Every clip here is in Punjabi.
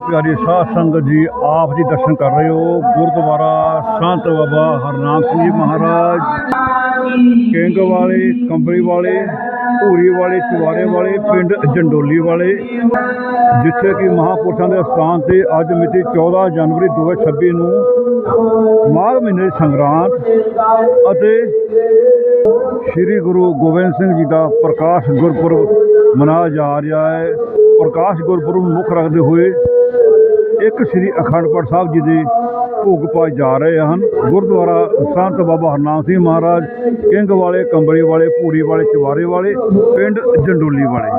ਪਿਆਰੀ ਸਾਧ ਸੰਗਤ ਜੀ, ਆਪ ਜੀ ਦਰਸ਼ਨ ਕਰ ਰਹੇ ਹੋ। ਗੁਰਦੁਆਰਾ ਸੰਤ ਬਾਬਾ ਹਰਨਾਮ ਸਿੰਘ ਜੀ ਮਹਾਰਾਜ, ਕਿੰਗ ਵਾਲੇ, ਕੰਬਲੀ ਵਾਲੇ ਧੂਰੀ ਵਾਲੇ, ਚੁਵਾਰੇ ਵਾਲੇ, ਪਿੰਡ ਜੰਡੋਲੀ ਵਾਲੇ, ਜਿੱਥੇ ਕਿ ਮਹਾਪੁਰਸ਼ਾਂ ਦੇ ਸਥਾਨ ਤੇ ਅੱਜ ਮਿਤੀ 14 ਜਨਵਰੀ 2026 ਨੂੰ ਮਾਘ ਮਹੀਨੇ ਦੀ ਸੰਗਰਾਂਦ ਅਤੇ ਸ੍ਰੀ ਗੁਰੂ ਗੋਬਿੰਦ ਸਿੰਘ ਜੀ ਦਾ ਪ੍ਰਕਾਸ਼ ਗੁਰਪੁਰਬ ਮਨਾਇਆ ਜਾ ਰਿਹਾ ਹੈ। ਪ੍ਰਕਾਸ਼ ਗੁਰਪੁਰਬ ਨੂੰ ਮੁੱਖ ਰੱਖਦੇ ਹੋਏ ਇੱਕ ਸ੍ਰੀ ਅਖੰਡ ਪਾਠ ਸਾਹਿਬ ਜੀ ਦੇ ਭੋਗ ਪਾਏ ਜਾ ਰਹੇ ਹਨ। ਗੁਰਦੁਆਰਾ ਸੰਤ ਬਾਬਾ ਹਰਨਾਮ ਸਿੰਘ ਮਹਾਰਾਜ, ਕਿੰਗ ਵਾਲੇ, ਕੰਬਲੀ ਵਾਲੇ ਪੂਰੀ ਵਾਲੇ ਚਵਾਰੇ ਵਾਲੇ, ਪਿੰਡ ਜੰਡੋਲੀ ਵਾਲੇ।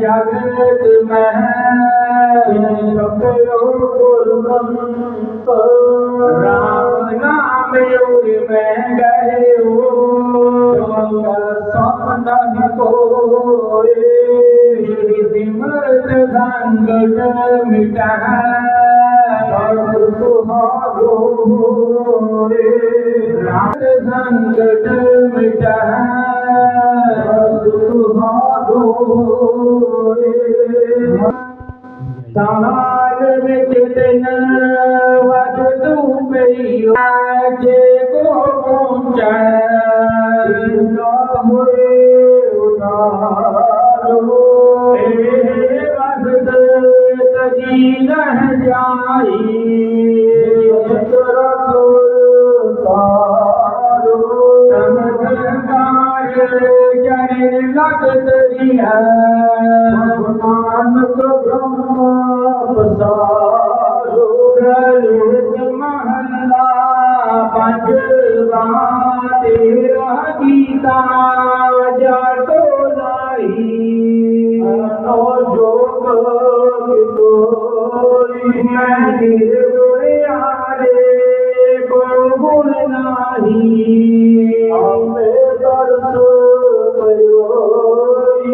ਜਗਤ रो हसद जी न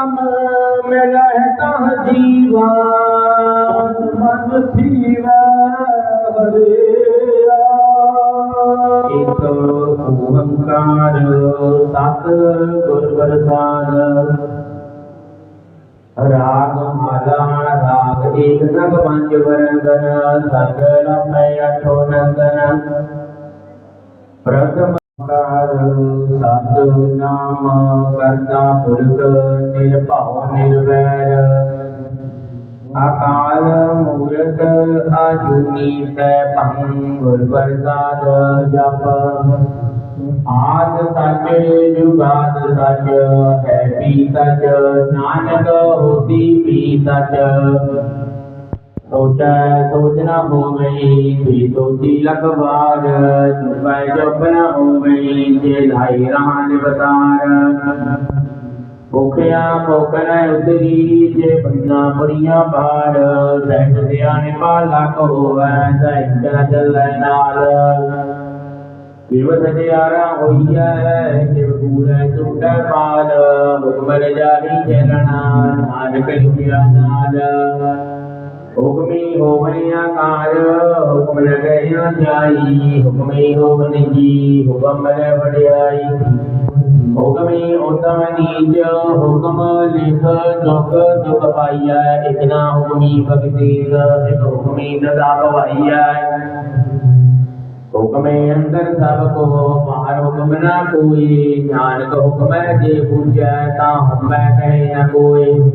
ਤਰਸ ਪਿਆ ਮੈਂ ਰਾਮਤ ਹੋਈ ਗੁਰ ਸਜਣਾ ਮਿਲੇ ਨਾਨਕ ਨਾਮ ਮਿਲੇ ਕਹ ਜੀਵਾ ਮਨ ਥੀਵਾ ਹਰੇ ਤਰਸ ਪਿਆ ਮੈਂ ਰਾਮਤ ਹੋਈ ਗੁਰ ਸਜਣਾ ਮਿਲੇ ਨਾਨਕ ਨਾਮ ਮਿਲਹਿ ਤਹ ਕਰਤਾ ਪੁਰਖ ਨਿਰਭਉ ਨਿਰਵੈਰ। ਅਕਾਲ ਮੂਰਤ ਆਜੂਨੀ ਸੈ ਭੰ ਗੁਰ ਪ੍ਰਸਾਦ ਜਪ। ਆਦ ਸੱਚ ਜੁਗਾਦ ਸੱਚ, ਹੈ ਵੀ ਸੱਚ, ਨਾਨਕ ਹੋਤੀ ਵੀ ਸੱਚ। ਸੋਚੈ ਸੋਚ ਨ ਹੋਵਈ, ਵੀ ਸੋਚੀ ਲਖਵਾਰ ਜੁਪੈ ਜਪ ਨ ਹੋਵਈ, ਜੇ ਲਾਈ ਰਾਨ ਬਤਾਰ ਭੁਖਿਆ ਭੁਖ ਨ ਉਤਰੀ ਜੇ ਬੰਨਾ ਬੜੀਆਂ ਬਾੜ ਸਹਿਜ ਧਿਆਨ ਪਾਲਾ ਹੋਵੈ ਸਹਿਜ ਨ ਨਾਲ। ਜਿਵ ਸਜਿਆਰਾ ਹੋਈਐ, ਜਿਵ ਕੂੜੈ ਟੁੱਟੈ ਪਾਲ। ਹੁਕਮ ਰਜਾਈ ਚਲਣਾ ਨਾਨਕ ਲਿਖਿਆ ਨਾਲ। ਹੁਕਮੀ ਹੋਵਨ ਆਕਾਰ ਹੁਕਮ ਲਗੈ ਜਾਈ ਹੁਕਮੀ ਹੋਵਨ ਜੀ ਹੁਕਮ ਲੈ ਵਡਿਆਈ। ਹੁਕਮੀ ਉਤਮ ਨੀਚ, ਹੁਕਮ ਲਿਖ, ਦੁਖ ਦੁਖ ਪਾਈਐ, ਇਕ ਹੁਕਮੀ ਭਗਤੀ ਇਕ ਹੁਕਮੀ ਦਦਾ ਭਵਾਈਐ ਹੁਕਮੇ ਅੰਦਰ ਸਭ ਕੋ ਮਾਰ ਹੁਕਮ ਨਾ ਕੋਈ, ਨਾਨਕ ਹੁਕਮ ਜੇ ਪੂਜੈ, ਤਾਂ ਹਮੈ ਕਹੇ ਨਾ ਕੋਈ।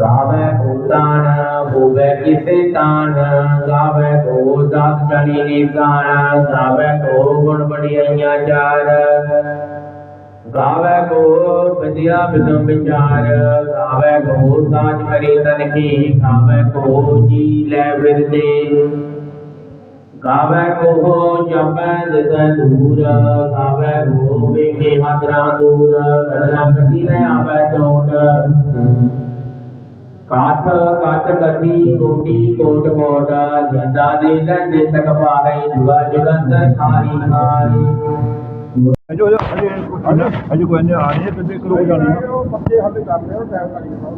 ਗਾਵੇ ਭੂਤਾਨ ਹੋਵੇ ਕਿਸੇ ਤਾਨ, ਗਾਵੇ ਕੋ ਦਾਤ ਜਣੀ ਨਿਗਾਨ ਗਾਵੇ ਕੋ ਗੁਣ ਬੜੀਆਂ ਚਾਰ। ਗਾਵੇ ਕੋ ਵਿਦਿਆ ਬਿਦਮ ਵਿਚਾਰ, ਗਾਵੇ ਕੋ ਸਾਜ ਕਰੇ ਤਨ ਕੀ, ਗਾਵੇ ਕੋ ਜੀ ਲੈ ਬਿਰਦੇ। ਗਾਵੇ ਕੋ ਜਪੈ ਦਿਸੈ ਦੂਰ, ਗਾਵੇ ਕੋ ਵੇਖੇ ਮਦਰਾ ਦੂਰ ਗਦਨਾ ਕਤੀ ਨ ਆਵੇ ਚੋਟ। ਕਾਠ ਕਾਠ ਕਤੀ ਕੋਟੀ ਕੋਟ ਕੋਟ ਜੰਦਾ ਦੇ ਲੰਡੇ ਤਕ ਪਾਹੀ ਜੁਗਾ ਜੁਗੰਦਰ ਖਾਰੀ ਖਾਰੀ ਅਜੋ ਅਜੇ ਅਜੇ ਅਜੇ ਕੋਈ ਨਹੀਂ ਆ ਰਹੀ ਹੈ ਕਿਤੇ ਕਰੋ ਜਾਣੀ ਉਹ ਪੱਕੇ ਹੱਲ ਕਰਦੇ ਹੋ ਟਾਈਮ ਲੱਗ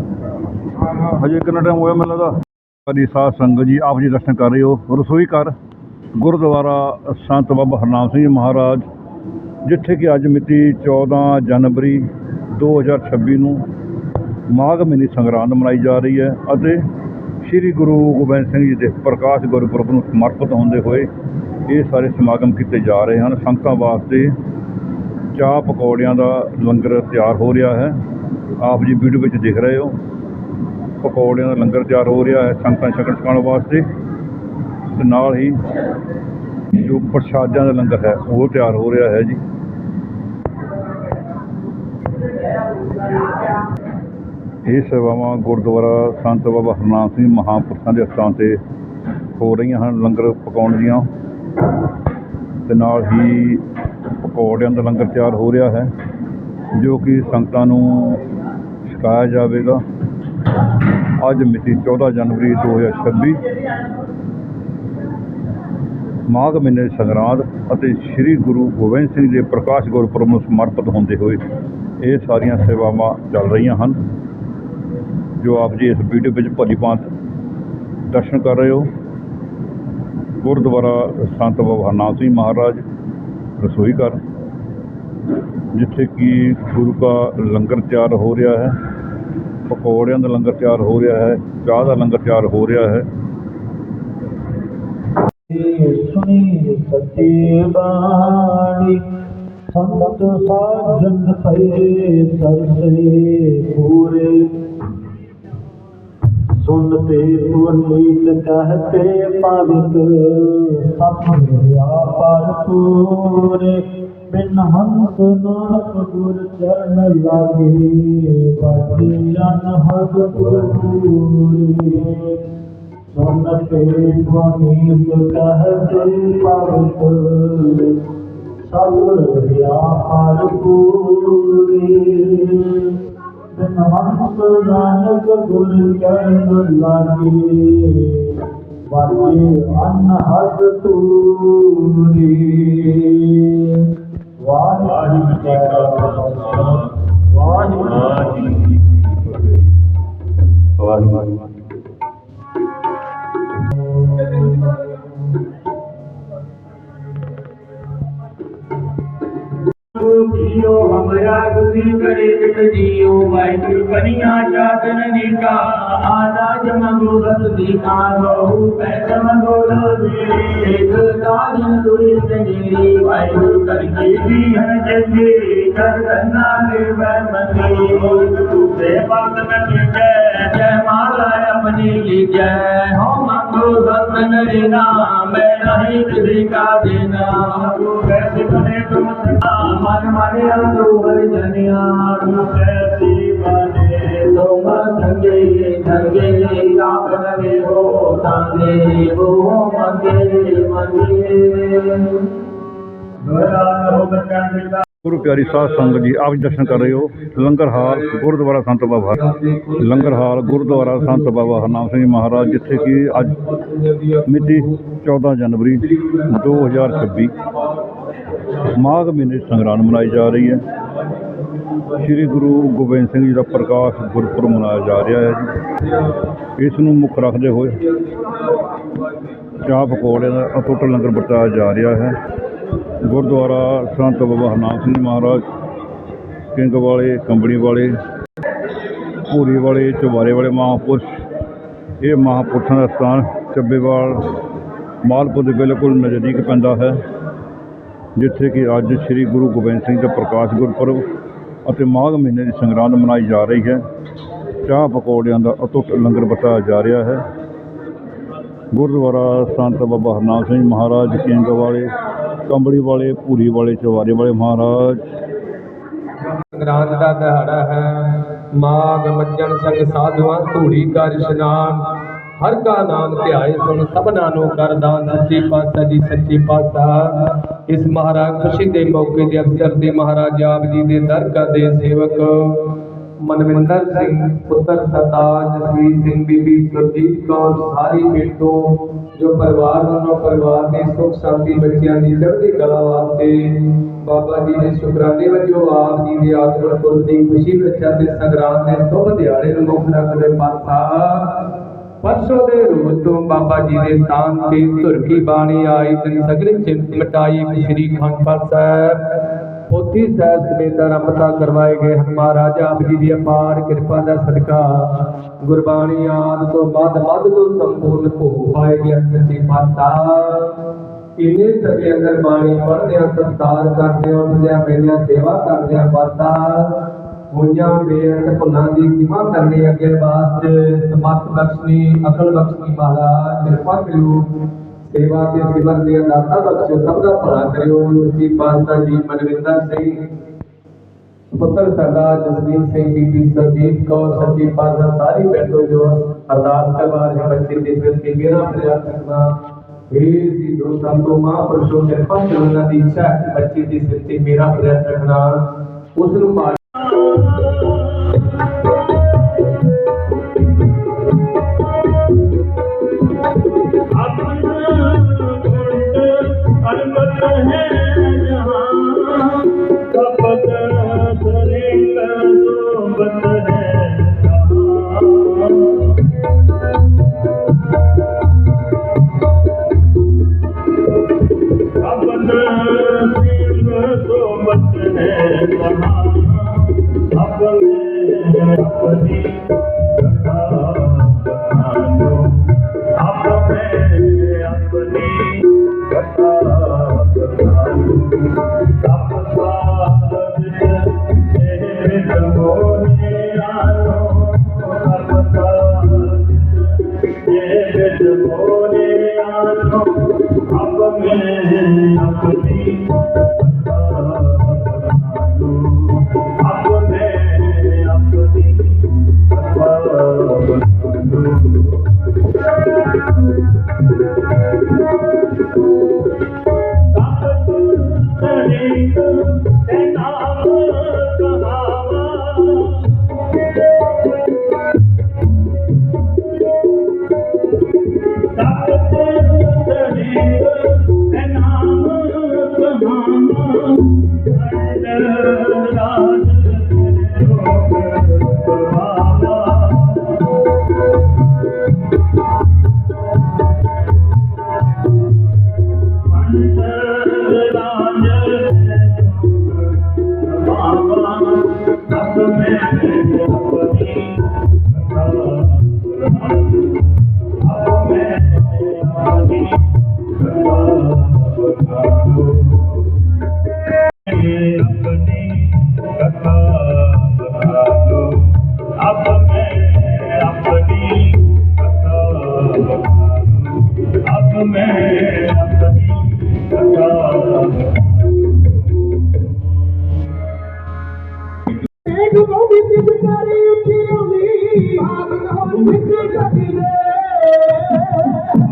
ਜਾਣਾ ਹਜੇ ਕਿੰਨਾ ਟਾਈਮ ਹੋਇਆ ਮੈਨੂੰ ਲੱਗਦਾ ਸਾਡੀ ਸਾਧ ਸੰਗਤ ਜੀ ਆਪ ਜੀ ਦਰਸ਼ਨ ਕਰ ਰਹੇ ਹੋ ਰਸੋਈ ਘਰ ਗੁਰਦੁਆਰਾ ਸੰਤ ਬਾਬਾ ਹਰਨਾਮ ਸਿੰਘ ਜੀ ਮਹਾਰਾਜ ਜਿੱਥੇ ਕਿ ਅੱਜ ਮਿਤੀ 14 ਜਨਵਰੀ 2026 ਨੂੰ ਮਾਘ ਮਹੀਨੇ ਸੰਗਰਾਂਦ ਮਨਾਈ ਜਾ ਰਹੀ ਹੈ ਅਤੇ ਸ੍ਰੀ ਗੁਰੂ ਗੋਬਿੰਦ ਸਿੰਘ ਜੀ ਦੇ ਪ੍ਰਕਾਸ਼ ਗੁਰਪੁਰਬ ਨੂੰ ਸਮਰਪਿਤ ਹੁੰਦੇ ਹੋਏ ਇਹ ਸਾਰੇ ਸਮਾਗਮ ਕੀਤੇ ਜਾ ਰਹੇ ਹਨ। ਸੰਗਤਾਂ ਵਾਸਤੇ ਚਾਹ ਪਕੌੜਿਆਂ ਦਾ ਲੰਗਰ ਤਿਆਰ ਹੋ ਰਿਹਾ ਹੈ। ਆਪ ਜੀ ਵੀਡੀਓ ਵਿੱਚ ਦੇਖ ਰਹੇ ਹੋ। ਪਕੌੜਿਆਂ ਦਾ ਲੰਗਰ ਤਿਆਰ ਹੋ ਰਿਹਾ ਹੈ ਸੰਗਤਾਂ ਛਕਣ ਛਕਾਉਣ ਵਾਸਤੇ। ਤੇ ਨਾਲ ਹੀ ਜੋ ਪ੍ਰਸ਼ਾਦਾਂ ਦਾ ਲੰਗਰ ਹੈ, ਉਹ ਤਿਆਰ ਹੋ ਰਿਹਾ ਹੈ ਜੀ। ਇਹ ਸੇਵਾਵਾਂ ਗੁਰਦੁਆਰਾ ਸੰਤ ਬਾਬਾ ਹਰਨਾਮ ਸਿੰਘ ਮਹਾਂਪੁਰਸ਼ਾਂ ਦੇ ਸਥਾਨ ਤੇ ਹੋ ਰਹੀਆਂ ਹਨ, ਲੰਗਰ ਪਕਾਉਣ ਦੀਆਂ। ਤੇ ਨਾਲ ਹੀ ਪਕੌੜਿਆਂ ਦਾ ਲੰਗਰ ਤਿਆਰ ਹੋ ਰਿਹਾ ਹੈ, ਜੋ ਕਿ ਸੰਗਤਾਂ ਨੂੰ ਛਕਾਇਆ ਜਾਵੇਗਾ। ਅੱਜ ਮਿਤੀ 14 ਜਨਵਰੀ 2026 ਮਾਘ ਮਹੀਨੇ ਸੰਗਰਾਂਦ ਅਤੇ ਸ੍ਰੀ ਗੁਰੂ ਗੋਬਿੰਦ ਸਿੰਘ ਦੇ ਪ੍ਰਕਾਸ਼ ਗੁਰਪੁਰਬ ਨੂੰ ਸਮਰਪਿਤ ਹੁੰਦੇ ਹੋਏ ਇਹ ਸਾਰੀਆਂ ਸੇਵਾਵਾਂ ਚੱਲ ਰਹੀਆਂ ਹਨ। ਜੋ ਆਪ ਜੀ ਇਸ ਵੀਡੀਓ ਵਿੱਚ ਭਲੀ ਭਾਂਤ ਦਰਸ਼ਨ ਕਰ ਰਹੇ ਹੋ। ਗੁਰਦੁਆਰਾ ਸੰਤ ਬਾਬਾ ਹਰਨਾਮ ਸਿੰਘ ਮਹਾਰਾਜ ਰਸੋਈ ਘਰ, ਜਿੱਥੇ ਕਿ ਗੁਰੂ ਦਾ ਲੰਗਰ ਤਿਆਰ ਹੋ ਰਿਹਾ ਹੈ। ਪਕੌੜਿਆਂ ਦਾ ਲੰਗਰ ਤਿਆਰ ਹੋ ਰਿਹਾ ਹੈ, ਚਾਹ ਦਾ ਲੰਗਰ ਤਿਆਰ ਹੋ ਰਿਹਾ ਹੈ। ਸੁਣੀ ਸੱਚੀ ਬਾਣੀ, ਸੰਤ ਸਾਜਨ ਪਏ ਸਰਸੇ ਪੂਰੇ। ਸੁਨਤੇ ਪੁਨੀਤ ਕਹਤੇ ਪਾਵਿਤ। ਸਭ ਮਿਲਿਆ ਪਰ ਪੂਰੇ ਬਿਨ ਹੰਤ ਨਾਨਕ ਗੁਰ ਚਰਨ ਲਾਗੇ। ਬਾਜੀ ਅਨਹਦ ਪੂਰੇ ਸੁਨਤੇ ਪੁਨੀਤ ਕਹਤੇ ਪਾਵਿਤ ਸਭ ਮਿਲਿਆ ਪਰ ਪੂਰੇ ਹੰਸ ਨਾਨਕ ਗੁਰ ਚਰਨ ਲਾਗੇ ਵਾਜੇ ਅਨਹਦ ਤੂਰੀ ਵਾਹਿਗੁਰੂ ਜੀ ਕਾ ਖਾਲਸਾ ਵਾਹਿਗੁਰੂ ਜੀ ਕੀ ਵਾਹਿਗੁਰੂ ਪੀਓ ਹਮਰਾ ਗੁਜ਼ੀ ਕਰੇ ਕਿਟ ਜੀਓ। ਵਾਹਿਗੁਰੂ ਕਨੀਆ ਚਾਤਨ ਨੀਕਾ ਆਦਾਜ ਮੰਗੋ ਰਤ ਦੀ ਕਾਰੋ ਪੈਸ ਮੰਗੋ ਲੋਦੀ ਇੱਕ ਕਾਜਨ ਦੁਰੀ ਸੰਗੀਰੀ ਵਾਹਿਗੁਰੂ ਕਰੀਏ ਜੀ ਹਨ ਚੰਗੀ ਕਰ ਧੰਨਾ ਨਿਰਵੈ ਮੰਗੀ। ਮੋਰ ਤੁਸੇ ਵਰਤ ਮੈਂ ਕੀਜੈ ਜੈ ਮਾਲਾ ਆਪਣੀ ਲੀਜੈ। ਹੋ ਮੰਗੋ ਰਤ ਨਰੀ ਨਾਮ ਮੈਂ ਨਹੀਂ ਕਿਸੇ ਕਾ ਦੇਨਾ ਤੂੰ ਕੈਸੇ ਬਨੇ ਤੁਮ ਸਦਾ ਮਨ ਮਾਨਿਆ ਤੂੰ ਹਰ ਜਨਿਆ ਤੂੰ ਕੈਸੀ ਮਾਨੇ ਤੂੰ ਮੰਗੇ ਮੰਗੇ ਆਪ ਨੇ ਹੋ ਤਾਂਗੇ ਹੋ ਮੰਗੇ ਮੰਗੇ। ਗੁਰੂ ਪਿਆਰੀ ਸਾਧ ਸੰਗਤ ਜੀ ਆਪ ਦਰਸ਼ਨ ਕਰ ਰਹੇ ਹੋ। ਲੰਗਰ ਹਾਲ ਗੁਰਦੁਆਰਾ ਸੰਤ ਬਾਬਾ ਲੰਗਰ ਹਾਲ ਗੁਰਦੁਆਰਾ ਸੰਤ ਬਾਬਾ ਹਰਨਾਮ ਸਿੰਘ ਮਹਾਰਾਜ ਜਿੱਥੇ ਕਿ ਅੱਜ ਮਿਤੀ 14 ਜਨਵਰੀ 2026 ਮਾਘ ਮਹੀਨੇ ਦੀ ਸੰਗਰਾਂਦ ਮਨਾਈ ਜਾ ਰਹੀ ਹੈ। ਸ੍ਰੀ ਗੁਰੂ ਗੋਬਿੰਦ ਸਿੰਘ ਜੀ ਦਾ ਪ੍ਰਕਾਸ਼ ਗੁਰਪੁਰਬ ਮਨਾਇਆ ਜਾ ਰਿਹਾ ਹੈ ਜੀ। ਇਸ ਨੂੰ ਮੁੱਖ ਰੱਖਦੇ ਹੋਏ ਚਾਹ ਪਕੌੜਿਆਂ ਦਾ ਅਟੁੱਟ ਲੰਗਰ ਵਰਤਾਇਆ ਜਾ ਰਿਹਾ ਹੈ। ਗੁਰਦੁਆਰਾ ਸੰਤ ਬਾਬਾ ਹਰਨਾਮ ਸਿੰਘ ਜੀ ਮਹਾਰਾਜ ਕਿੰਗ ਵਾਲੇ, ਕੰਬਣੀ ਵਾਲੇ, ਭੂਰੀ ਵਾਲੇ, ਚੁਬਾਰੇ ਵਾਲੇ ਮਹਾਂਪੁਰਸ਼, ਇਹ ਮਹਾਂਪੁਰਸ਼ਾਂ ਦਾ ਸਥਾਨ ਚੱਬੇਵਾਲ, ਮਾਲਪੁਰ ਦੇ ਬਿਲਕੁਲ ਨਜ਼ਦੀਕ ਪੈਂਦਾ ਹੈ। ਜਿੱਥੇ ਕਿ ਅੱਜ ਸ੍ਰੀ ਗੁਰੂ ਗੋਬਿੰਦ ਸਿੰਘ ਦਾ ਪ੍ਰਕਾਸ਼ ਗੁਰਪੁਰਬ ਅਤੇ ਮਾਘ ਮਹੀਨੇ ਦੀ ਸੰਗਰਾਂਦ ਮਨਾਈ ਜਾ ਰਹੀ ਹੈ। ਚਾਹ ਪਕੌੜਿਆਂ ਦਾ ਅਟੁੱਟ ਲੰਗਰ ਵਰਤਾਇਆ ਜਾ ਰਿਹਾ ਹੈ। ਗੁਰਦੁਆਰਾ ਸੰਤ ਬਾਬਾ ਹਰਨਾਮ ਸਿੰਘ ਮਹਾਰਾਜ ਕਿੰਗ ਵਾਲੇ ਕੰਬੜੀ ਵਾਲੇ, ਭੂਰੀ ਵਾਲੇ, ਚਵਾਰੇ ਵਾਲੇ ਮਹਾਰਾਜ। ਸੰਗਰਾਂਦ ਦਾ ਦਿਹਾੜਾ ਹੈ। ਮਾਘ ਮੱਜਣ ਸੰਗ ਸਾਧੂਆਂ, ਧੂੜੀ ਕਰ ਇਸ਼ਨਾਨ। ਹਰ ਕਾ ਨਾਮ ਧਿਆਏ ਸੁਣ ਸਭਨਾ ਨੂੰ ਕਰਦਾ ਸੱਚੀ ਪਾਤਸ਼ਾਹ ਜੀ ਸੱਚੀ ਪਾਤਸ਼ਾਹ। ਇਸ ਮਹਾਰਾਜ ਖੁਸ਼ੀ ਦੇ ਮੌਕੇ ਦੇ ਅਵਸਰ ਤੇ ਮਹਾਰਾਜ ਆਪ ਜੀ ਦੇ ਦਰਗਾਹ ਦੇ ਸੇਵਕ ਮਨਵਿੰਦਰ ਸਿੰਘ, ਪੁੱਤਰ ਸਰਦਾਰ ਜਸਵੀਰ ਸਿੰਘ, ਬੀਬੀ ਸੁਰਜੀਤ ਕੌਰ, ਸਾਰੀ ਬੇਟੋ ਜੋ ਪਰਿਵਾਰ ਵੱਲੋਂ ਪਰਿਵਾਰ ਦੇ ਸੁਖ ਸ਼ਾਂਤੀ ਬੱਚਿਆਂ ਦੀ ਚੜ੍ਹਦੀ ਕਲਾ ਵਾਸਤੇ ਬਾਬਾ ਜੀ ਦੇ ਸ਼ੁਕਰਾਨੇ ਵਜੋਂ ਆਪ ਜੀ ਦੇ ਆਗਮਨ ਪੁਰਬ ਦੀ ਖੁਸ਼ੀ ਵਿੱਚ ਅਤੇ ਸੰਗਰਾਂਦ ਦੇ ਸ਼ੁਭ ਦਿਹਾੜੇ ਨੂੰ ਮੁੱਖ ਰੱਖਦੇ ਪਾਤਸ਼ਾਹ। ਪਰਸੋਂ ਦੇ ਰੋਜ਼ ਤੋਂ ਬਾਬਾ ਜੀ ਦੇ ਸਥਾਨ ਤੇ ਧੁਰ ਕੀ ਬਾਣੀ ਆਈ ਤਿਨ ਸਗਲੇ ਚਿੰਤ ਮਿਟਾਈ ਸ੍ਰੀ ਖੰਡ ਪਾਠ ਸਾਹਿਬ। ਪੋਥੀ ਸਾਹਿਬ ਸਮੇਤ ਆਰੰਭਤਾ ਕਰਵਾਏ ਗਏ ਹਨ। ਮਹਾਰਾਜ, ਆਪ ਜੀ ਦੀ ਅਪਾਰ ਕਿਰਪਾ ਦਾ ਸਦਕਾ ਗੁਰਬਾਣੀ ਆਦ ਤੋਂ ਬਾਅਦ ਮੱਧ ਤੋਂ ਸੰਪੂਰਨ ਭੋਗ ਪਾਏ ਗਏ ਹਨ। ਸੱਚੇ ਪਾਤਸ਼ਾਹ ਇਨੇ ਸਭੇ ਅੰਦਰ ਬਾਣੀ ਪੜ੍ਹਦੇ ਆ ਸੰਤਾਰ ਕਰਦੇ ਆ ਉਹਦੇ ਮੇਰੀਆਂ ਸੇਵਾ ਕਰਦੇ ਆ ਪਾਤਾ ਹੋਈਆਂ ਬੇਅੰਤ ਭੁੱਲਾਂ ਦੀ ਖਿਮਾ ਕਰਨੀ ਅੱਗੇ ਬਾਤ ਸਮਤ ਬਖਸ਼ਣੀ ਅਕਲ ਬਖਸ਼ਣੀ ਮਹਾਰਾਜ ਕਿਰਪਾ ਕਰਿਓ ਸੇਵਾ ਤੇ ਸਿਮਰਨ ਦੀ ਦਾਤਾ ਬਖਸ਼ੋ ਸਭ ਦਾ ਭਲਾ ਕਰਿਓ ਜੀ ਪਾਤਸ਼ਾਹ ਜੀ ਮਨਵਿੰਦਰ ਸਿੰਘ ਪੁੱਤਰ ਸਰਦਾਰ ਜਸਵੀਰ ਸਿੰਘ ਬੀਬੀ ਸਰਜੀਤ ਕੌਰ ਸੱਚੀ ਪਾਤਸ਼ਾਹ ਸਾਰੀ ਬੈਠੋ ਜੋ ਅਰਦਾਸ ਕਰਵਾ ਰਹੇ ਬੱਚੇ ਦੇ ਦਿਲ ਤੇ ਮੇਰਾ ਪ੍ਰਯਾਸ ਕਰਨਾ हे जी दो संतो महापुरुषों कृपा करो ਉਹਨਾਂ ਦੀ ਇੱਛਾ ਹੈ ਕਿ ਬੱਚੇ ਦੀ ਸਿਰ ਤੇ ਮੇਰਾ ਪ੍ਰਯਾਸ ਰੱਖਣਾ ਉਸ ਨੂੰ Oh. Yeah.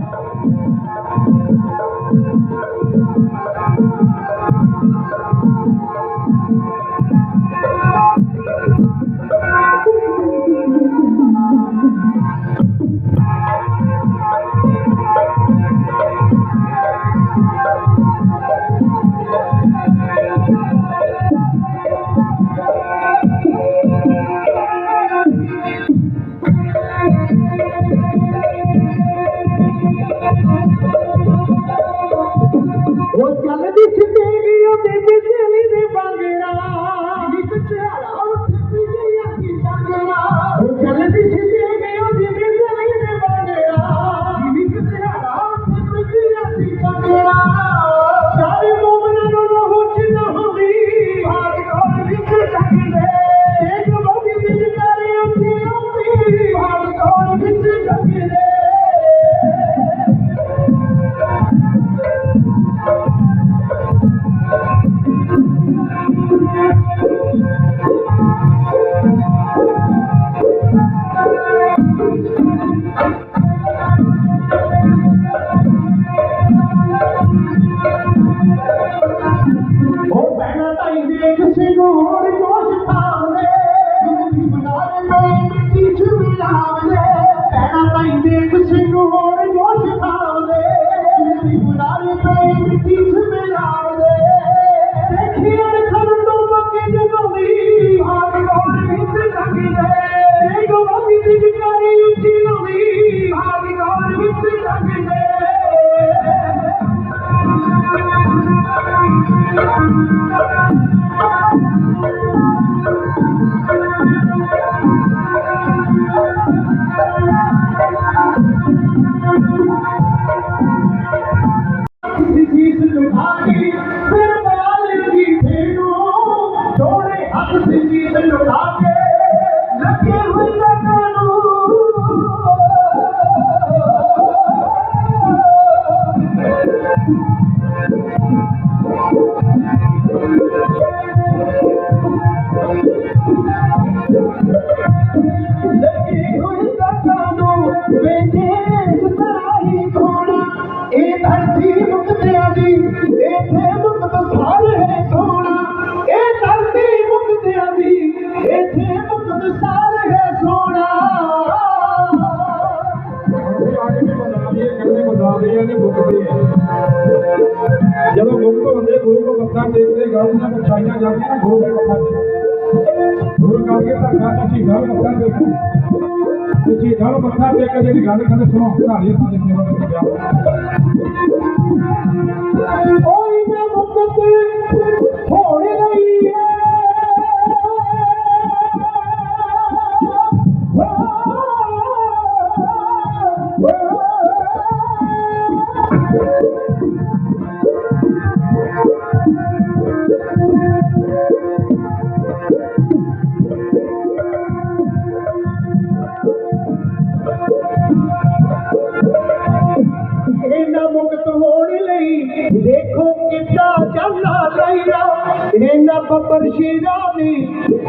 चलो पना जे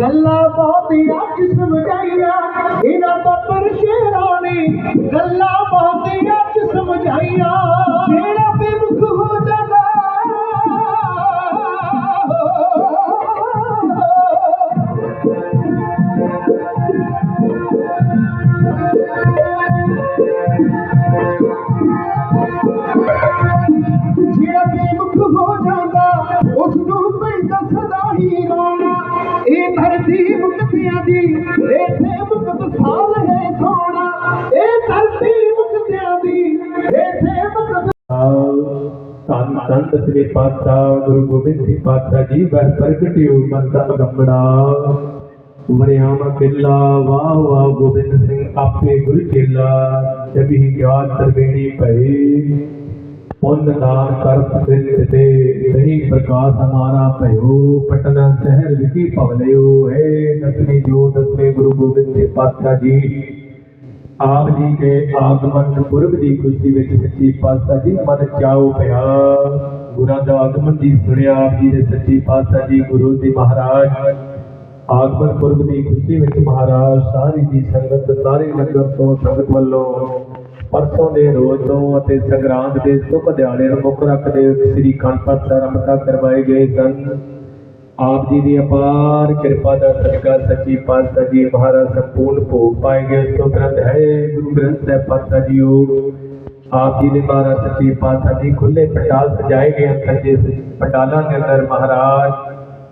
गांति अचा पपर जाना गिया अचा ਧੰਨ ਧੰਨ ਦਸਵੇਂ ਪਾਤਸ਼ਾਹ ਗੁਰੂ ਗੋਬਿੰਦ ਸਿੰਘ ਪਾਤਸ਼ਾਹ ਜੀ ਵਰ ਪ੍ਰਗਟਿਓ ਮੰਤਾ ਗੰਬੜਾ ਵਰਿਆਮਾ ਕਿਲਾ ਵਾਹ ਵਾਹ ਗੋਬਿੰਦ ਸਿੰਘ ਆਪੇ ਗੁਰ ਚੇਲਾ ਜਬੀ ਗਿਆਨ ਤਰਵੇਣੀ ਭਈ ਪੁੰਨ ਦਾਨ ਕਰ ਸਿੱਧ ਤੇ ਸਹੀ ਪ੍ਰਕਾਸ਼ ਹਮਾਰਾ ਭਇਓ ਪਟਨਾ ਸ਼ਹਿਰ ਵਿਖੇ ਭਵਲਿਓ ਹੈ ਦਸਵੇਂ ਜੋ ਦਸਵੇਂ ਗੁਰੂ ਗੋਬਿੰਦ ਸਿੰਘ ਪਾਤਸ਼ਾਹ ਜੀ ਆਪ ਜੀ ਦੇ ਆਗਮਨ ਪੁਰਬ ਦੀ ਖੁਸ਼ੀ ਵਿੱਚ ਸੱਚੀ ਪਾਤਸ਼ਾਹ ਜੀ ਮਨ ਚਾਉ ਪਿਆ ਗੁਰਾਂ ਦਾ ਆਗਮਨ ਜੀ ਸੁਣਿਆ ਆਪ ਜੀ ਦੇ ਸੱਚੀ ਪਾਤਸ਼ਾਹ ਜੀ, ਗੁਰੂ ਜੀ ਮਹਾਰਾਜ। ਆਗਮਨ ਪੁਰਬ ਦੀ ਖੁਸ਼ੀ ਵਿੱਚ ਮਹਾਰਾਜ ਸਾਰੀ ਦੀ ਸੰਗਤ ਸਾਰੇ ਨਗਰ ਤੋਂ ਸੰਗਤ ਵੱਲੋਂ ਪਰਸੋਂ ਦੇ ਰੋਜ਼ ਤੋਂ ਅਤੇ ਸੰਗਰਾਂਦ ਦੇ ਸੁਭ ਦਿਹਾੜੇ ਨੂੰ ਮੁੱਖ ਰੱਖਦੇ ਸ੍ਰੀ ਅਖੰਡ ਪਾਠ ਆਰੰਭਤਾ ਕਰਵਾਏ ਗਏ ਸਨ। ਆਪ ਜੀ ਦੀ ਅਪਾਰ ਕਿਰਪਾ ਦਾ ਸਦਕਾ ਸੱਚੀ ਪਾਤਸ਼ਾਹ ਜੀ ਮਹਾਰਾਜ ਸੰਪੂਰਨ ਭੋਗ ਪਾਏ ਗਏ। ਉਸ ਤੋਂ ਗ੍ਰੰਥ ਹੈ ਗੁਰੂ ਗ੍ਰੰਥ ਸਾਹਿਬ ਪਾਤਸ਼ਾਹ ਜੀਓ। ਆਪ ਜੀ ਦੇ ਮਹਾਰਾਜ ਸੱਚੀ ਪਾਤਸ਼ਾਹ ਜੀ ਖੁੱਲੇ ਪੰਡਾਲ ਸਜਾਏ ਗਏ ਹਨ ਸੱਚੇ ਪੰਡਾਲਾਂ ਦੇ ਅੰਦਰ ਮਹਾਰਾਜ,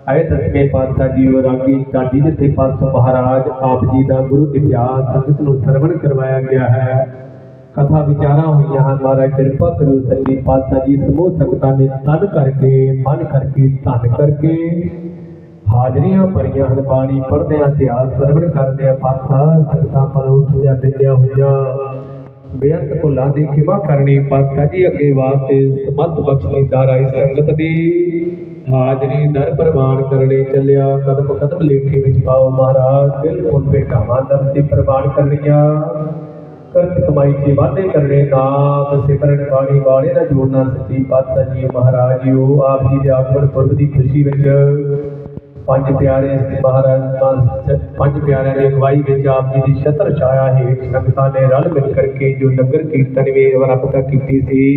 ਆਏ ਦਸਵੇਂ ਪਾਤਸ਼ਾਹ ਜੀਓ ਰਾਗੀ ਢਾਡੀ ਜਿੱਥੇ ਪਾਤਸ਼ਾਹ ਮਹਾਰਾਜ, ਆਪ ਜੀ ਦਾ ਗੁਰੂ ਇਤਿਹਾਸ, ਸੰਗਤ ਨੂੰ ਸਰਵਣ ਕਰਵਾਇਆ ਗਿਆ ਹੈ। ਕਥਾ ਵਿਚਾਰਾਂ ਹੋਈਆਂ ਹਨ, ਮਹਾਰਾਜ ਕਿਰਪਾ ਕਰੋ ਸੱਚੀ ਪਾਤਸ਼ਾਹ ਜੀ, ਸਮੂਹ ਸੰਗਤਾਂ ਨੇ ਤਨ ਕਰਕੇ, ਮਨ ਕਰਕੇ, ਧਨ ਕਰਕੇ ਹਾਜ਼ਰੀਆਂ ਭਰੀਆਂ ਹਨ, ਬਾਣੀ ਪੜ੍ਹਦਿਆਂ, ਇਤਿਹਾਸ ਸਰਵਣ ਕਰਦਿਆਂ, ਪਾਤਸ਼ਾਹ ਸੰਗਤਾਂ ਪਰ ਉੱਠਿਆ ਬਿੰਦਿਆ ਹੋਈਆਂ। ਬੇਅੰਤ ਭੁੱਲਾਂ ਦੀ ਖਿਮਾ ਕਰਨੀ ਪਾਤਸ਼ਾਹ ਜੀ ਅੱਗੇ ਵਾਸਤੇ, ਸਮਤ ਬਖਸ਼ਣੀ ਦਾਰਾਈ ਸੰਗਤ ਦੀ। ਹਾਜ਼ਰੀ ਦਰ ਪ੍ਰਵਾਨ ਕਰਨੇ ਚੱਲਿਆ, ਕਦਮ ਕਦਮ ਲੇਖੇ ਵਿੱਚ ਪਾਓ ਮਹਾਰਾਜ ਬਿਲਕੁਲ ਭੇਟਾਵਾਂ ਦਰ ਦੀ ਪ੍ਰਵਾਨ ਕਰਨੀਆਂ। ਕਰਤ ਕਮਾਈ ਦੇ ਵਾਅਦੇ ਕਰਨੇ ਨਾਮ, ਸਿਮਰਨ ਬਾਣੀ ਬਾਣੇ ਦਾ ਜੋੜਨਾ ਸੱਚੀ ਪਾਤਸ਼ਾਹ ਜੀ ਮਹਾਰਾਜ ਜੀਓ ਆਪ ਜੀ ਦੇ ਆਗਮਨ ਪੁਰਬ ਦੀ ਖੁਸ਼ੀ ਵਿੱਚ ਪੰਜ ਪਿਆਰੇ ਮਹਾਰਾਜ ਪੰਜ- ਪੰਜ ਪਿਆਰਿਆਂ ਦੀ ਅਗਵਾਈ ਵਿੱਚ ਆਪ ਜੀ ਦੀ ਛਤਰ ਛਾਇਆ ਹੇਠ ਸੰਗਤਾਂ ਨੇ ਰਲ ਮਿਲ ਕਰਕੇ ਜੋ ਨਗਰ ਕੀਰਤਨ ਵੀ ਵਰਪਤਾ ਕੀਤੀ ਸੀ,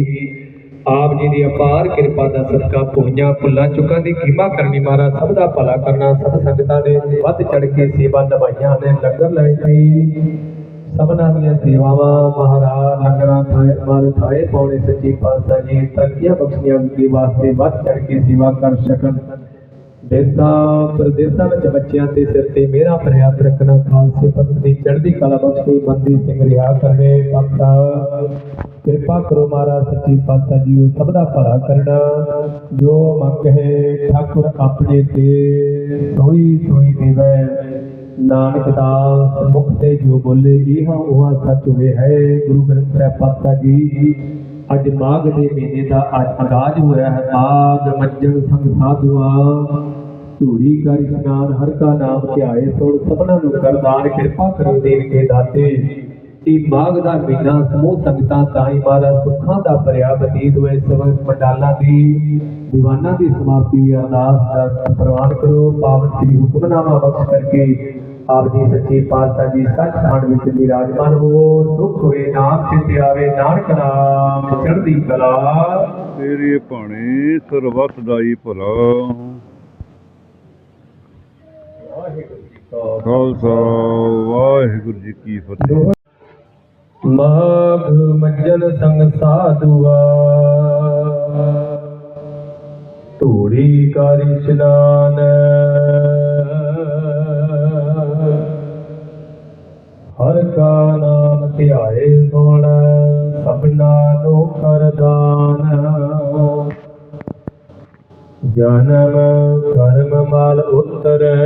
ਆਪ ਜੀ ਦੀ ਅਪਾਰ ਕਿਰਪਾ ਦਾ ਸਦਕਾ ਭੁਈਆਂ ਭੁੱਲਾਂ ਚੁੱਕਾਂ ਦੀ ਖਿਮਾ ਕਰਨੀ ਮਹਾਰਾਜ, ਸਭ ਦਾ ਭਲਾ ਕਰਨਾ, ਸਭ ਸੰਗਤਾਂ ਨੇ ਵੱਧ ਚੜ ਕੇ ਸੇਵਾ ਨਿਭਾਈਆਂ ਨੇ, ਲੰਗਰ ਲਾਏ ਸੀ। ਸਭਨਾਂ ਦੀਆਂ ਸੇਵਾਵਾਂ ਮਹਾਰਾਜ, ਲੰਗਰਾਂ ਥਾਏ, ਮਨ ਥਾਏ ਪਾਉਣੇ ਸੱਚੀ ਪਾਤਸ਼ਾਹ ਜੀ, ਤਰੱਕੀਆਂ ਬਖਸ਼ੀਆਂ ਦੇ ਵਾਸਤੇ ਵੱਧ ਚੜ ਕੇ ਸੇਵਾ ਕਰ ਸਕਣ। ਦੇਸਾਂ ਪ੍ਰਦੇਸਾਂ ਵਿੱਚ ਬੱਚਿਆਂ ਤੇ ਸਿਰ ਤੇ ਮੇਰਾ ਫਰਿਆਦ ਰੱਖਣਾ, ਖਾਲਸੇ ਪੰਥ ਦੀ ਚੜ੍ਹਦੀ ਕਲਾ ਬਖਸ਼ੇ ਬੰਦੀ ਸਿੰਘ ਰਿਹਾ ਕਰਨੇ। ਪਾਤਸ਼ਾਹ ਕਿਰਪਾ ਕਰੋ ਮਹਾਰਾਜ, ਸੱਚੀ ਪਾਤਸ਼ਾਹ ਜੀ ਉਹ ਸਭ ਦਾ ਭਲਾ ਕਰਨਾ। ਜੋ ਮੰਗ ਹੈ, ਠਾਕੁਰ ਆਪਣੇ ਤੇ। ਸੋਈ ਸੋਈ ਦੇਵੈ। ਨਾਨਕ ਦਾਸ, ਮੁਖ ਤੇ ਜੋ ਬੋਲੇ, ਇਹ ਉਹ ਸੱਚ ਹੋਏ ਹੈ। ਗੁਰੂ ਗ੍ਰੰਥ ਸਾਹਿਬ, ਪਾਤਸ਼ਾਹ ਜੀ ਅੱਜ ਮਾਘ ਦੇ ਮਹੀਨੇ ਦਾ ਅੱਜ ਆਗਾਜ਼ ਹੋਇਆ ਹੈ। ਮਾਘ ਮੱਜਣ ਸੰਗ ਸਾਧੂਆਂ, ਧੂੜੀ ਕਰ ਇਸ਼ਨਾਨ, ਹਰ ਕਾ ਨਾਮ ਧਿਆਏ, ਸੁਣ ਸਭਨਾਂ ਨੂੰ ਕਰਦਾਨ ਕਿਰਪਾ ਕਰੋ ਦੇਵ ਕੇ ਦਾਤੇ। ਇਹ ਮਾਘ ਦਾ ਮਹੀਨਾ ਸਮੂਹ ਸੰਗਤਾਂ ਤਾਈ ਮਹਾਰਾਜ ਸੁੱਖਾਂ ਦਾ ਭਰਿਆ ਬਤੀਤ ਹੋਏ ਸਭ ਮੰਡਾਲਾਂ ਦੀ। ਦੀਵਾਨਾਂ ਦੀ ਸਮਾਪਤੀ ਅਰਦਾਸ ਦਾ ਪ੍ਰਵਾਨ ਕਰੋ। ਪਾਵਨ ਸ੍ਰੀ ਹੁਕਮਨਾਮਾ ਬਖਸ਼ ਕਰਕੇ ਆਪ ਜੀ ਸੱਚੇ ਪਾਤਸ਼ਾਹ ਜੀ ਸੱਚਖੰਡ ਵਿੱਚ ਵਿਰਾਜਮਾਨ ਹੋ ਸੁਖ ਹੋਏ ਨਾਮ ਚਿਤ ਆਵੇ ਨਾਨਕ ਨਾਮ ਚੜ੍ਹਦੀ ਕਲਾ। ਤੇਰੇ ਭਾਣੇ ਸਰਬੱਤ ਦਾਈ ਭਲਾ। ਖਾਲਸਾ ਵਾਹਿਗੁਰੂ ਜੀ ਕੀ ਫਤਿਹ। ਮਾਘ ਮੱਜਨ ਸੰਗ ਸਾਧੂਆ। ਧੂੜੀ ਕਰ ਇਸ਼ਨਾਨ ਹਰ ਕਾ ਨਾਮ ਧਿਆਏ ਸੁਣ ਸਭਨਾ ਨੂੰ ਕਰਦਾਨ ਜਨਮ ਕਰਮ ਮਲ ਉਤਰੈ,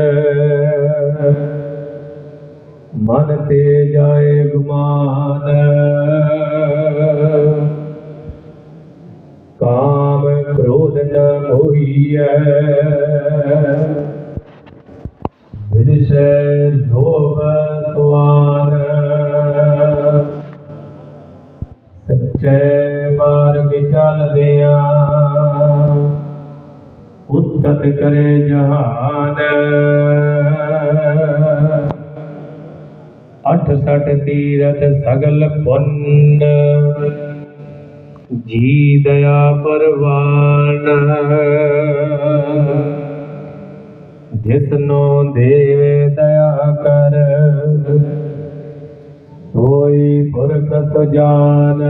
ਮਨ ਤੇ ਜਾਏ ਗੁਮਾਨ। ਕਾਮ ਕ੍ਰੋਧ ਨ ਮੋਹੀਐ ਵਿਦਿਸ਼ੈ ਲੋਭ ਸੁਆਨ। ਸੱਚੇ ਮਾਰਗ ਚੱਲਦਿਆਂ ਉਤਤ ਕਰੇ ਜਹਾਨ। ਅਠ ਸਠ ਤੀਰਥ ਸਗਲ ਪੁੰਨ। ਜੀ ਦਇਆ ਪਰਵਾਨ। ਜਿਸਨੋ ਦੇਵੇ ਦਇਆ ਕਰ, ਸੋਈ ਪੁਰਖ ਸੁਜਾਨ।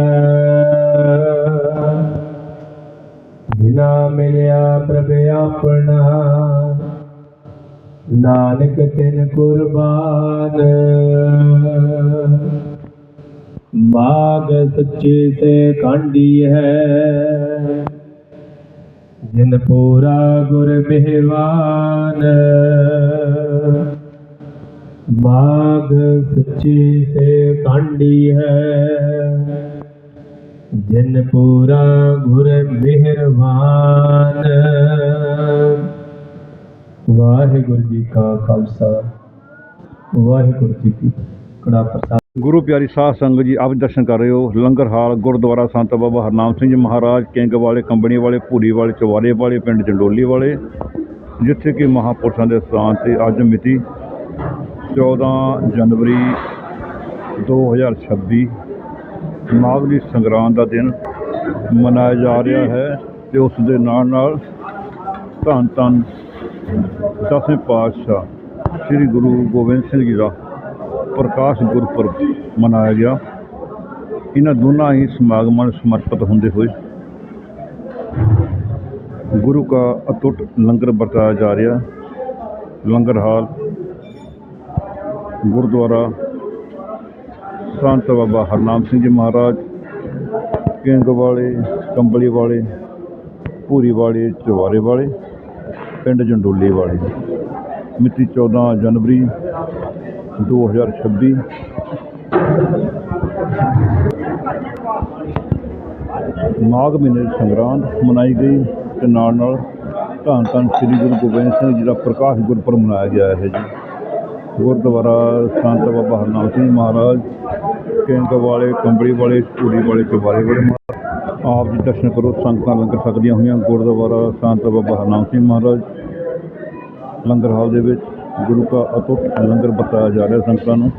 ਪ੍ਰਭ ਆਪਣਾ। ਨਾਨਕ ਤਿਨ ਕੁਰਬਾਨ ਮਾਗ ਸੱਚੇ ਸੇ ਕਾਂਡੀ ਹੈ। ਜਿਨ ਪੂਰਾ ਗੁਰ ਮਿਹਰਬਾਨ ਮਾਗ ਸੱਚੇ ਸੇ ਕਾਂਡੀ ਹੈ। ਜਿਨ ਪੂਰਾ ਗੁਰ ਮਿਹਰਬਾਨ। ਵਾਹਿਗੁਰੂ ਜੀ ਕਾ ਖਾਲਸਾ। ਵਾਹਿਗੁਰੂ ਜੀ ਕੀ ਕੜਾ ਪ੍ਰਸਾਦ। ਗੁਰੂ ਪਿਆਰੀ ਸਾਧ ਸੰਗਤ ਜੀ, ਆਪ ਦਰਸ਼ਨ ਕਰ ਰਹੇ ਹੋ ਲੰਗਰ ਹਾਲ ਗੁਰਦੁਆਰਾ ਸੰਤ ਬਾਬਾ ਹਰਨਾਮ ਸਿੰਘ ਜੀ ਮਹਾਰਾਜ, ਕਿੰਗ ਵਾਲੇ, ਕੰਬਣੀ ਵਾਲੇ, ਭੂਰੀ ਵਾਲੇ, ਚਵਾਰੇ ਵਾਲੇ, ਪਿੰਡ ਜੰਡੋਲੀ ਵਾਲੇ, ਜਿੱਥੇ ਕਿ ਮਹਾਪੁਰਸ਼ਾਂ ਦੇ ਸਥਾਨ ਤੇ ਅੱਜ ਮਿਤੀ 14 ਜਨਵਰੀ 2026 ਮਾਘਲੀ ਸੰਗਰਾਂਦ ਦਾ ਦਿਨ ਮਨਾਇਆ ਜਾ ਰਿਹਾ ਹੈ ਤੇ ਉਸ ਦੇ ਨਾਲ ਨਾਲ ਧੰਨ ਧੰਨ ਦਸਵੇਂ ਪਾਤਸ਼ਾਹ ਸ੍ਰੀ ਗੁਰੂ ਗੋਬਿੰਦ ਸਿੰਘ ਜੀ ਦਾ ਪ੍ਰਕਾਸ਼ ਗੁਰਪੁਰਬ ਮਨਾਇਆ ਗਿਆ। ਇਹਨਾਂ ਦੋਨਾਂ ਹੀ ਸਮਾਗਮਾਂ ਨੂੰ ਸਮਰਪਿਤ ਹੁੰਦੇ ਹੋਏ ਗੁਰੂ ਕਾ ਅਟੁੱਟ ਲੰਗਰ ਵਰਤਾਇਆ ਜਾ ਰਿਹਾ। ਲੰਗਰ ਹਾਲ ਗੁਰਦੁਆਰਾ ਸੰਤ ਬਾਬਾ ਹਰਨਾਮ ਸਿੰਘ ਜੀ ਮਹਾਰਾਜ, ਕਿੰਗ ਵਾਲੇ, ਕੰਬਲੀ ਵਾਲੇ, ਭੂਰੀ ਵਾਲੇ, ਚਵਾਰੇ ਵਾਲੇ, ਪਿੰਡ ਜੰਡੋਲੇ ਵਾਲੇ। ਮਿਤੀ 14 ਜਨਵਰੀ 2026 ਮਾਘ ਮਹੀਨੇ ਦੀ ਸੰਗਰਾਂਦ ਮਨਾਈ ਗਈ ਤੇ ਨਾਲ ਨਾਲ ਧੰਨ ਧੰਨ ਸ੍ਰੀ ਗੁਰੂ ਗੋਬਿੰਦ ਸਿੰਘ ਜੀ ਦਾ ਪ੍ਰਕਾਸ਼ ਗੁਰਪੁਰਬ ਮਨਾਇਆ ਗਿਆ ਹੈ ਜੀ। ਗੁਰਦੁਆਰਾ ਸੰਤ ਬਾਬਾ ਹਰਨਾਮ ਸਿੰਘ ਮਹਾਰਾਜ ਕੈਂਕ ਵਾਲੇ ਕੰਬੜੀ ਵਾਲੇ ਧੂੜੀ ਵਾਲੇ ਚੁਬਾਰੇ ਵਾਲੇ ਮਹਾਰਾਜ। ਆਪ ਜੀ ਦਰਸ਼ਨ ਕਰੋ, ਸੰਗਤਾਂ ਲੰਗਰ ਸਕਦੀਆਂ ਹੋਈਆਂ, ਗੁਰਦੁਆਰਾ ਸੰਤ ਬਾਬਾ ਹਰਨਾਮ ਸਿੰਘ ਮਹਾਰਾਜ, ਲੰਗਰ ਹਾਲ ਦੇ ਵਿੱਚ ਗੁਰੂ ਕਾ ਅਟੁੱਟ ਲੰਗਰ ਬਤਾਇਆ ਜਾ ਰਿਹਾ ਸੰਗਤਾਂ ਨੂੰ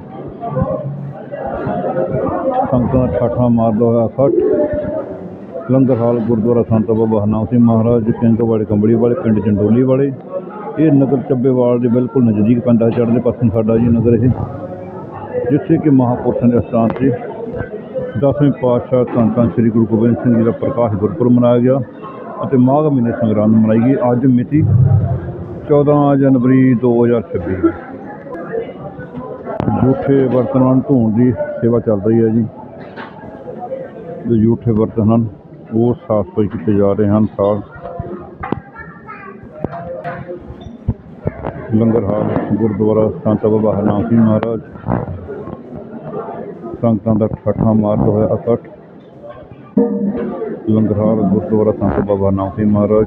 ਸੰਗਤਾਂ ਦਾ ਠਾਠਾ ਮਾਰਦਾ ਹੋਇਆ ਇਕੱਠ ਲੰਗਰ ਹਾਲ ਗੁਰਦੁਆਰਾ ਸੰਤ ਬਾਬਾ ਹਰਨਾਮ ਸਿੰਘ ਮਹਾਰਾਜ ਕਿੰਗ ਵਾਲੇ ਕੰਬੜੀ ਵਾਲੇ, ਪਿੰਡ ਚੰਡੋਲੀ ਵਾਲੇ ਇਹ ਨਗਰ ਚੱਬੇਵਾਲ ਦੇ ਬਿਲਕੁਲ ਨਜ਼ਦੀਕ ਪੈਂਦਾ ਚੜ੍ਹਦੇ ਪਾਸੇ ਸਾਡਾ ਜੀ ਨਗਰ ਇਹ। ਜਿੱਥੇ ਕਿ ਮਹਾਪੁਰਸ਼ਾਂ ਦੇ ਸਥਾਨ ਤੇ ਦਸਵੇਂ ਪਾਤਸ਼ਾਹ ਧੰਨ ਧੰਨ ਸ੍ਰੀ ਗੁਰੂ ਗੋਬਿੰਦ ਸਿੰਘ ਜੀ ਦਾ ਪ੍ਰਕਾਸ਼ ਗੁਰਪੁਰਬ ਮਨਾਇਆ ਗਿਆ ਅਤੇ ਮਾਘ ਮਹੀਨੇ ਸੰਗਰਾਂਦ ਮਨਾਈ ਗਈ। ਅੱਜ ਮਿਤੀ 14 ਜਨਵਰੀ 2026 ਜੂਠੇ ਬਰਤਨਾਂ ਧੂਣ ਦੀ ਸੇਵਾ ਚੱਲ ਰਹੀ ਹੈ ਜੀ। ਜੋ ਜੂਠੇ ਬਰਤਨ ਹਨ, ਉਹ ਸਾਫ਼ ਸਫ਼ਾਈ ਕੀਤੇ ਜਾ ਰਹੇ ਹਨ। ਸਾਫ਼ ਲੰਗਰ ਹਾਲ ਗੁਰਦੁਆਰਾ, ਸੰਤ ਬਾਬਾ ਹਰਨਾਮ ਸਿੰਘ ਮਹਾਰਾਜ। ਸੰਗਤਾਂ ਦਾ ਇਕੱਠਾ ਮਾਰਦਾ ਹੋਇਆ ਇਕੱਠ। ਲੰਗਰ ਹਾਲ ਗੁਰਦੁਆਰਾ, ਸੰਤ ਬਾਬਾ ਹਰਨਾਮ ਸਿੰਘ ਮਹਾਰਾਜ।